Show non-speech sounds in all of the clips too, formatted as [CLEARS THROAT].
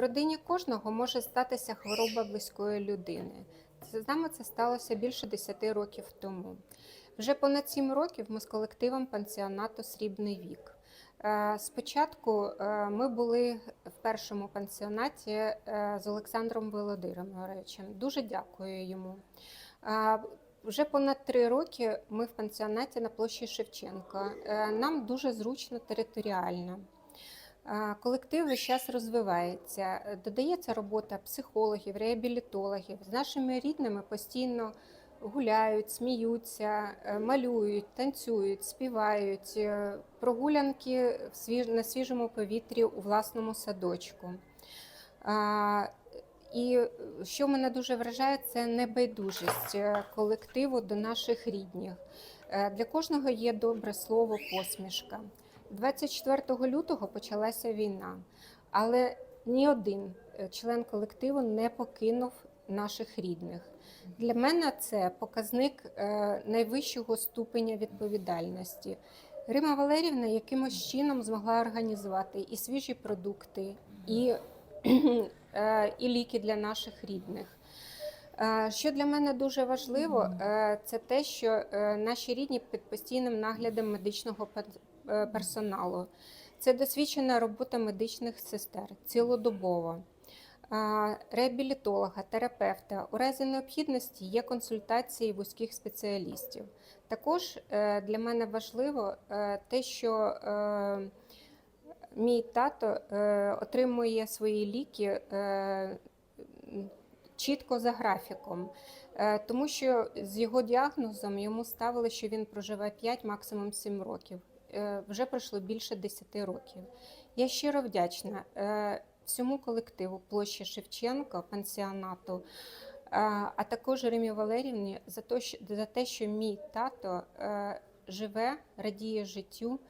родині кожного може статися хвороба близької людини. З нами це сталося більше 10 років тому. Вже понад 7 років ми з колективом пансіонату Срібний вік. Е, Спочатку е, ми були в першому пансіонаті е, з Олександром Володимировичем. Дуже дякую йому. Вже понад три роки ми в пансіонаті на площі Шевченка. Нам дуже зручно територіально. Колектив весь час розвивається. Е, Додається робота психологів, реабілітологів. З нашими рідними постійно гуляють, сміються, е, малюють, танцюють, співають, е, прогулянки на свіжому повітрі у власному садочку. І що мене дуже вражає, це небайдужість колективу до наших рідних. Для кожного є добре слово, посмішка. 24 лютого почалася війна, але ні один е, член колективу не покинув наших рідних. Для мене це показник е, найвищого ступеня відповідальності. Рима Валерівна якимось чином змогла організувати і свіжі продукти, і, [CLEARS THROAT] е, і ліки для наших рідних. Що для мене дуже важливо, це те, що наші рідні під постійним наглядом медичного персоналу. Це досвідчена робота медичних сестер цілодобово. Е, Реабілітолога, терапевта у разі необхідності є консультації вузьких спеціалістів. Також е, для мене важливо е, те, що е, мій тато е, отримує свої ліки е, чітко за графіком, Е, тому що з його діагнозом йому ставили, що він проживе 5, максимум 7 років. Е, Вже пройшло більше 10 років. Я щиро вдячна е, всьому колективу площі Шевченка, пансіонату, е, а також Римі Валерівні за те, що, мій тато живе, радіє життю,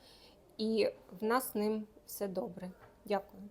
і в нас з ним все добре. Дякую.